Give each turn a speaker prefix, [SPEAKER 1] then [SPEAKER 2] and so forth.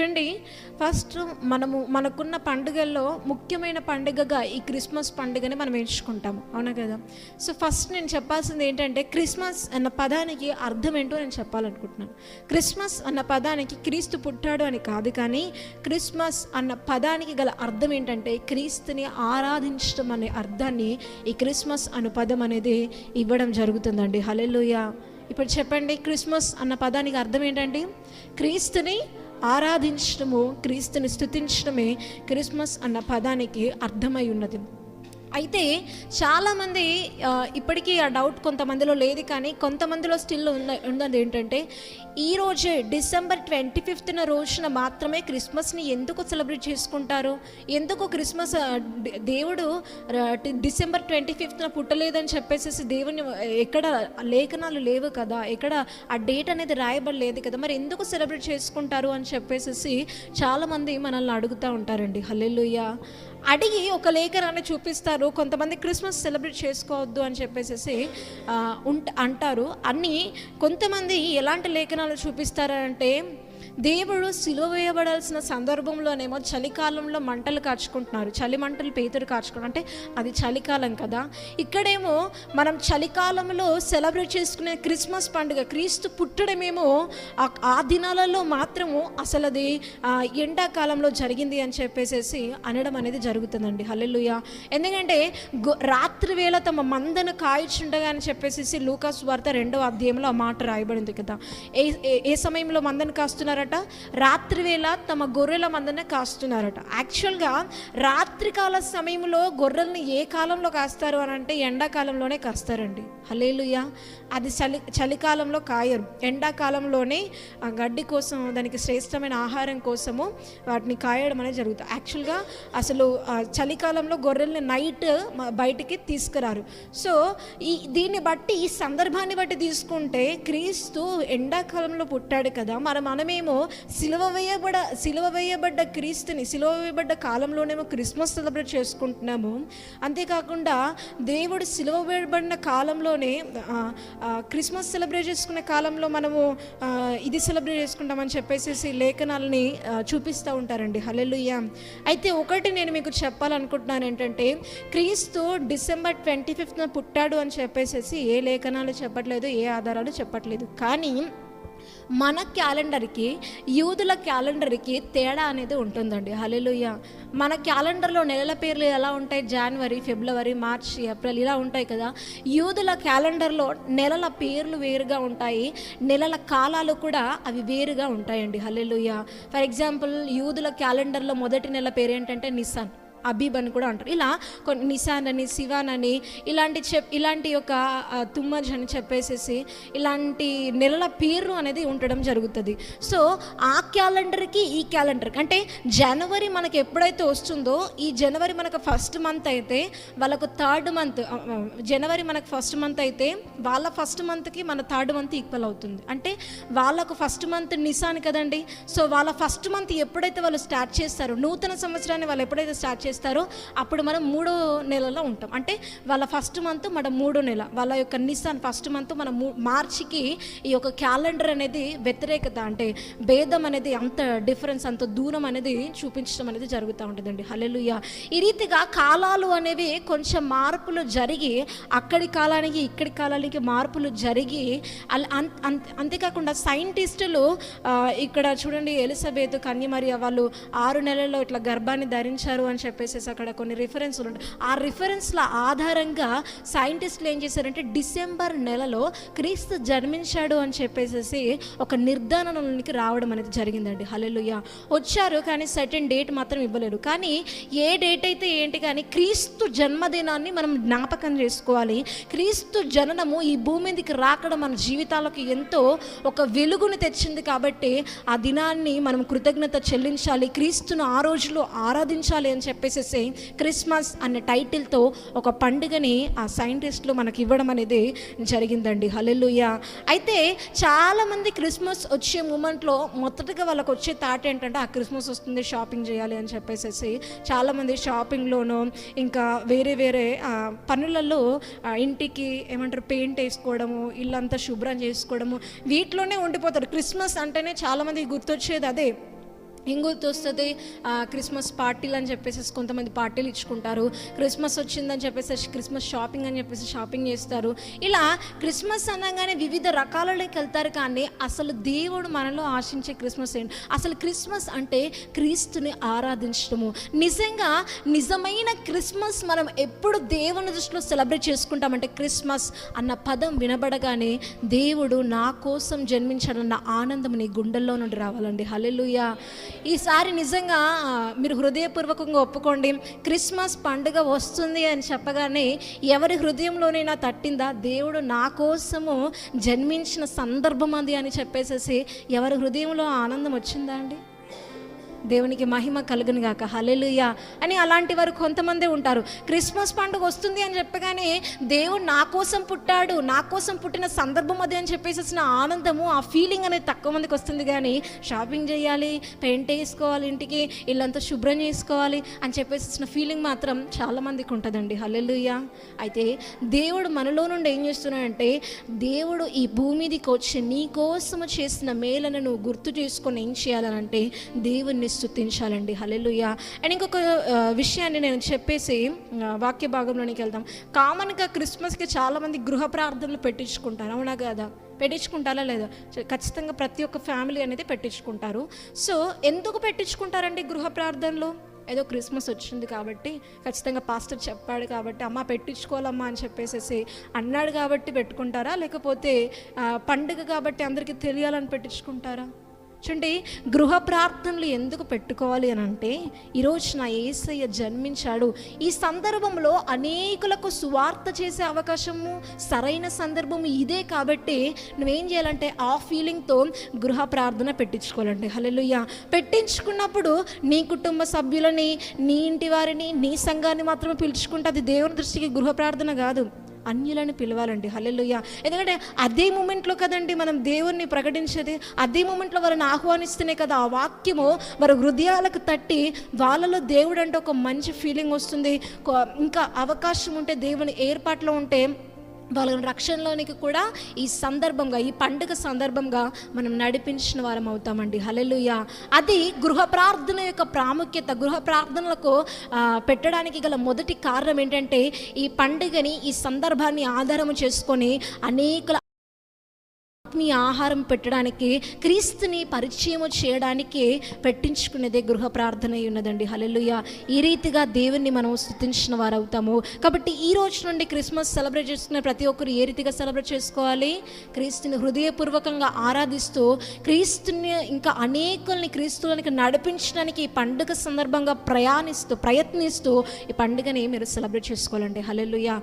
[SPEAKER 1] చూడండి. ఫస్ట్ మనము మనకున్న పండుగల్లో ముఖ్యమైన పండుగగా ఈ క్రిస్మస్ పండుగని మనం ఎంచుకుంటాము. అవునా కదా? సో ఫస్ట్ నేను చెప్పాల్సింది ఏంటంటే క్రిస్మస్ అన్న పదానికి అర్థం ఏంటో నేను చెప్పాలనుకుంటున్నాను. క్రిస్మస్ అన్న పదానికి క్రీస్తు పుట్టాడు అని కాదు కానీ క్రిస్మస్ అన్న పదానికి గల అర్థం ఏంటంటే క్రీస్తుని ఆరాధించడం అనే అర్థాన్ని ఈ క్రిస్మస్ అను పదం అనేది ఇవ్వడం జరుగుతుందండి. హలెలుయ ఇప్పుడు చెప్పండి క్రిస్మస్ అన్న పదానికి అర్థం ఏంటండి? క్రీస్తుని ఆరాధించడము క్రీస్తుని స్థుతించడమే క్రిస్మస్ అన్న పదానికి అర్థమై ఉన్నది. అయితే చాలామంది ఇప్పటికీ ఆ డౌట్ కొంతమందిలో లేదు కానీ కొంతమందిలో స్టిల్ ఉన్న ఉన్నది ఏంటంటే ఈరోజే డిసెంబర్ ట్వంటీ ఫిఫ్త్న రోజున మాత్రమే క్రిస్మస్ని ఎందుకు సెలబ్రేట్ చేసుకుంటారు? ఎందుకు క్రిస్మస్ దేవుడు డిసెంబర్ ట్వంటీ ఫిఫ్త్న పుట్టలేదని చెప్పేసి దేవుని ఎక్కడ లేఖనాలు లేవు కదా ఎక్కడ ఆ డేట్ అనేది రాయబడలేదు కదా మరి ఎందుకు సెలబ్రేట్ చేసుకుంటారు అని చెప్పేసి చాలామంది మనల్ని అడుగుతూ ఉంటారండి. హల్లెలూయా. అడిగి ఒక లేఖనాన్ని చూపిస్తారు. కొంతమంది క్రిస్మస్ సెలబ్రేట్ చేసుకోవద్దు అని చెప్పేసి ఉంట అంటారు. అన్నీ కొంతమంది ఎలాంటి లేఖనాలు చూపిస్తారంటే దేవుడు సిలువ వేయబడాల్సిన సందర్భంలోనేమో చలికాలంలో మంటలు కాచుకుంటున్నారు. చలి మంటలు పేతురు కాచుకుంటారు అంటే అది చలికాలం కదా. ఇక్కడేమో మనం చలికాలంలో సెలబ్రేట్ చేసుకునే క్రిస్మస్ పండుగ క్రీస్తు పుట్టడమేమో ఆ- దినాలలో మాత్రము అసలు అది ఎండాకాలంలో జరిగింది అని చెప్పేసేసి అనడం అనేది జరుగుతుందండి. హల్లెలుయ. ఎందుకంటే రాత్రి వేళ తమ మందను కాయచుండగా అని చెప్పేసి లూకాస్ వార్త రెండవ అధ్యాయంలో ఆ మాట రాయబడింది కదా. ఏ ఏ- ఏ సమయంలో మందను కాస్తున్నారట? రాత్రి రాత్రివేళ తమ గొర్రెల మందనే కాస్తున్నారట. యాక్చువల్గా రాత్రికాల సమయంలో గొర్రెల్ని ఏ కాలంలో కాస్తారు అని అంటే ఎండాకాలంలోనే కాస్తారండి. హలేలుయ అది చలి చలికాలంలో కాయరు. ఎండాకాలంలోనే ఆ గడ్డి కోసం దానికి శ్రేష్టమైన ఆహారం కోసము వాటిని కాయడం అనేది జరుగుతుంది. యాక్చువల్గా అసలు చలికాలంలో గొర్రెల్ని నైట్ బయటికి తీసుకురారు. సో ఈ దీన్ని బట్టి ఈ సందర్భాన్ని బట్టి తీసుకుంటే క్రీస్తు ఎండాకాలంలో పుట్టాడు కదా. మరి మనమేమో సిలువ వేయబడ సిలువ వేయబడ్డ క్రీస్తుని సిలువ వేయబడ్డ కాలంలోనేమో క్రిస్మస్ సెలబ్రేట్ చేసుకుంటున్నాము. అంతేకాకుండా దేవుడు సిలువ వేయబడిన కాలంలోనే క్రిస్మస్ సెలబ్రేట్ చేసుకునే కాలంలో మనము ఇది సెలబ్రేట్ చేసుకుంటామని చెప్పేసి లేఖనాలని చూపిస్తూ ఉంటారండి. హల్లెలూయా. అయితే ఒకటి నేను మీకు చెప్పాలనుకుంటున్నాను ఏంటంటే క్రీస్తు డిసెంబర్ ట్వంటీ ఫిఫ్త్న పుట్టాడు అని చెప్పేసి ఏ లేఖనాలు చెప్పట్లేదు ఏ ఆధారాలు చెప్పట్లేదు. కానీ మన క్యాలెండర్కి యూదుల క్యాలెండర్కి తేడా అనేది ఉంటుందండి. హలెలుయ్య మన క్యాలెండర్లో నెలల పేర్లు ఎలా ఉంటాయి? జనవరి ఫిబ్రవరి మార్చ్ ఏప్రిల్ ఇలా ఉంటాయి కదా. యూదుల క్యాలెండర్లో నెలల పేర్లు వేరుగా ఉంటాయి. నెలల కాలాలు కూడా అవి వేరుగా ఉంటాయండి. హలెలుయ్య ఫర్ ఎగ్జాంపుల్ యూదుల క్యాలెండర్లో మొదటి నెల పేరు ఏంటంటే నిసాన్ అబీబ్ అని కూడా అంటారు. ఇలా కొన్ని నిసాన్ అని శివాన్ అని ఇలాంటి చెప్ ఇలాంటి ఒక తుమ్మజ్ అని చెప్పేసేసి ఇలాంటి నెలల పేరు అనేది ఉండడం జరుగుతుంది. సో ఆ క్యాలెండర్కి ఈ క్యాలెండర్కి అంటే జనవరి మనకి ఎప్పుడైతే వస్తుందో ఈ జనవరి మనకు ఫస్ట్ మంత్ అయితే వాళ్ళకు థర్డ్ మంత్ జనవరి మనకు ఫస్ట్ మంత్ అయితే వాళ్ళ ఫస్ట్ మంత్కి మన థర్డ్ మంత్ ఈక్వల్ అవుతుంది. అంటే వాళ్ళకు ఫస్ట్ మంత్ నిశాన్ కదండి. సో వాళ్ళ ఫస్ట్ మంత్ ఎప్పుడైతే వాళ్ళు స్టార్ట్ చేస్తారో నూతన సంవత్సరాన్ని వాళ్ళు ఎప్పుడైతే స్టార్ట్ చేస్తారో అప్పుడు మనం మూడో నెలలో ఉంటాం. అంటే వాళ్ళ ఫస్ట్ మంత్ మన మూడో నెల వాళ్ళ యొక్క నిస్సాన్ ఫస్ట్ మంత్ మన మూ- మార్చికి ఈ యొక్క క్యాలెండర్ అనేది వ్యతిరేకత అంటే భేదం అనేది అంత డిఫరెన్స్ అంత దూరం అనేది చూపించడం అనేది జరుగుతూ ఉంటుందండి. హల్లెలూయా. ఈ రీతిగా కాలాలు అనేవి కొంచెం మార్పులు జరిగి అక్కడి కాలానికి ఇక్కడి కాలానికి మార్పులు జరిగి అంతేకాకుండా సైంటిస్టులు ఇక్కడ చూడండి ఎలిజబెత్ కన్యమరియ వాళ్ళు ఆరు నెలల్లో ఇట్లా గర్భాన్ని ధరించారు అని చెప్పేసి అక్కడ కొన్ని రిఫరెన్స్లు ఉంటాయి ఆ రిఫరెన్స్ల ఆధారంగా సైంటిస్టులు ఏం చేశారంటే డిసెంబర్ నెలలో క్రీస్తు జన్మించాడు అని చెప్పేసి ఒక నిర్ధారణలోనికి రావడం అనేది జరిగిందండి. హల్లెలూయా వచ్చారు కానీ సర్టెన్ డేట్ మాత్రం ఇవ్వలేరు కానీ ఏ డేట్ అయితే ఏంటి కానీ క్రీస్తు జన్మదినాన్ని మనం జ్ఞాపకం చేసుకోవాలి. క్రీస్తు జననము ఈ భూమి మీదకి రాకడం మన జీవితాలకు ఎంతో ఒక వెలుగుని తెచ్చింది కాబట్టి ఆ దినాన్ని మనం కృతజ్ఞత చెల్లించాలి. క్రీస్తును ఆ రోజులో ఆరాధించాలి అని చెప్పేసి క్రిస్మస్ అనే టైటిల్తో ఒక పండుగని ఆ సైంటిస్టులు మనకి ఇవ్వడం అనేది జరిగిందండి. హల్లెలూయా. అయితే చాలామంది క్రిస్మస్ వచ్చే మూమెంట్లో మొదటగా వాళ్ళకి వచ్చే థాట్ ఏంటంటే ఆ క్రిస్మస్ వస్తుంది షాపింగ్ చేయాలి అని చెప్పేసి చాలామంది షాపింగ్లోనూ ఇంకా వేరే వేరే పనులలో ఇంటికి ఏమంటారు పెయింట్ వేసుకోవడము ఇల్లంతా శుభ్రం చేసుకోవడము వీటిలోనే ఉండిపోతారు. క్రిస్మస్ అంటేనే చాలామందికి గుర్తొచ్చేది అదే. ఏం గుర్తొస్తుంది? క్రిస్మస్ పార్టీలు అని చెప్పేసి కొంతమంది పార్టీలు ఇచ్చుకుంటారు. క్రిస్మస్ వచ్చిందని చెప్పేసి క్రిస్మస్ షాపింగ్ అని చెప్పేసి షాపింగ్ చేస్తారు. ఇలా క్రిస్మస్ అనగానే వివిధ రకాలలోకి వెళ్తారు కానీ అసలు దేవుడు మనలో ఆశించే క్రిస్మస్ ఏంటి? అసలు క్రిస్మస్ అంటే క్రీస్తుని ఆరాధించడము. నిజంగా నిజమైన క్రిస్మస్ మనం ఎప్పుడు దేవుని దృష్టిలో సెలబ్రేట్ చేసుకుంటామంటే క్రిస్మస్ అన్న పదం వినబడగానే దేవుడు నా కోసం జన్మించాడన్న ఆనందం నీ గుండెల్లో నుండి రావాలండి. హలెలుయా ఈసారి నిజంగా మీరు హృదయపూర్వకంగా ఒప్పుకోండి. క్రిస్మస్ పండుగ వస్తుంది అని చెప్పగానే ఎవరి హృదయంలోనైనా తట్టిందా? దేవుడు నా కోసము జన్మించిన సందర్భం అది అని చెప్పేసేసి ఎవరి హృదయంలో ఆనందం వచ్చిందా అండి? దేవునికి మహిమ కలుగును గాక. హలెలుయా అని అలాంటి వారు కొంతమంది ఉంటారు. క్రిస్మస్ పండుగ వస్తుంది అని చెప్పగానే దేవుడు నా కోసం పుట్టాడు నా కోసం పుట్టిన సందర్భం అది అని చెప్పేసిన ఆనందము ఆ ఫీలింగ్ అనేది తక్కువ మందికి వస్తుంది కానీ షాపింగ్ చేయాలి పెయింట్ వేసుకోవాలి ఇంటికి ఇల్లంతా శుభ్రం చేసుకోవాలి అని చెప్పేసిన ఫీలింగ్ మాత్రం చాలామందికి ఉంటుందండి. హలెలుయా అయితే దేవుడు మనలో నుండి ఏం చేస్తున్నాడంటే దేవుడు ఈ భూమిదికి వచ్చి నీ కోసము చేసిన మేలను నువ్వు గుర్తు చేసుకొని ఏం చేయాలనంటే దేవుణ్ణి స్థుతించాలండి. హలెలుయ అండ్ ఇంకొక విషయాన్ని నేను చెప్పేసి వాక్య భాగంలోనికి వెళ్దాం. కామన్గా క్రిస్మస్కి చాలామంది గృహ ప్రార్థనలు పెట్టించుకుంటారు. అవునా కదా? పెట్టించుకుంటారా లేదా? ఖచ్చితంగా ప్రతి ఒక్క ఫ్యామిలీ అనేది పెట్టించుకుంటారు. సో ఎందుకు పెట్టించుకుంటారండి గృహ ప్రార్థనలు? ఏదో క్రిస్మస్ వచ్చింది కాబట్టి ఖచ్చితంగా పాస్టర్ చెప్పాడు కాబట్టి అమ్మ పెట్టించుకోవాలమ్మా అని చెప్పేసేసి అన్నాడు కాబట్టి పెట్టుకుంటారా? లేకపోతే పండుగ కాబట్టి అందరికీ తెలియాలని పెట్టించుకుంటారా? చూడండి గృహ ప్రార్థనలు ఎందుకు పెట్టుకోవాలి అని అంటే ఈరోజు నా ఏసయ్య జన్మించాడు. ఈ సందర్భంలో అనేకులకు సువార్త చేసే అవకాశము సరైన సందర్భం ఇదే కాబట్టి నువ్వేం చేయాలంటే ఆ ఫీలింగ్తో గృహ ప్రార్థన పెట్టించుకోవాలండి. హలెలుయ్య పెట్టించుకున్నప్పుడు నీ కుటుంబ సభ్యులని నీ ఇంటి వారిని నీ సంఘాన్ని మాత్రమే పిలుచుకుంటే అది దేవుని దృష్టికి గృహ ప్రార్థన కాదు. అన్యులను పిలవాలండి. హల్లెలూయ. ఎందుకంటే అదే మూమెంట్లో కదండి మనం దేవుణ్ణి ప్రకటించేది. అదే మూమెంట్లో వాళ్ళని ఆహ్వానిస్తేనే కదా ఆ వాక్యము. వారి హృదయాలకు తట్టి వాళ్ళలో దేవుడు అంటే ఒక మంచి ఫీలింగ్ వస్తుంది. ఇంకా అవకాశం ఉంటే దేవుని ఏర్పాట్లో ఉంటే వాళ్ళని రక్షణలోనికి కూడా ఈ సందర్భంగా ఈ పండుగ సందర్భంగా మనం నడిపించిన వారం అవుతామండి. హలెలుయ అది గృహ ప్రార్థన యొక్క ప్రాముఖ్యత గృహ ప్రార్థనలకు పెట్టడానికి గల మొదటి కారణం ఏంటంటే ఈ పండుగని ఈ సందర్భాన్ని ఆధారం చేసుకొని అనేకుల ఆత్మీయ ఆహారం పెట్టడానికి క్రీస్తుని పరిచయం చేయడానికి పెట్టించుకునేదే గృహ ప్రార్థన అయి ఉన్నదండి. హల్లెలూయా. ఈ రీతిగా దేవుణ్ణి మనం స్థుతించిన వారు అవుతాము కాబట్టి ఈ రోజు నుండి క్రిస్మస్ సెలబ్రేట్ చేసుకునే ప్రతి ఒక్కరు ఏ రీతిగా సెలబ్రేట్ చేసుకోవాలి? క్రీస్తుని హృదయపూర్వకంగా ఆరాధిస్తూ క్రీస్తుని ఇంకా అనేకుల్ని క్రీస్తులకి నడిపించడానికి ఈ పండుగ సందర్భంగా ప్రయాణిస్తూ ప్రయత్నిస్తూ ఈ పండుగని మీరు సెలబ్రేట్ చేసుకోవాలండి. హల్లెలూయా.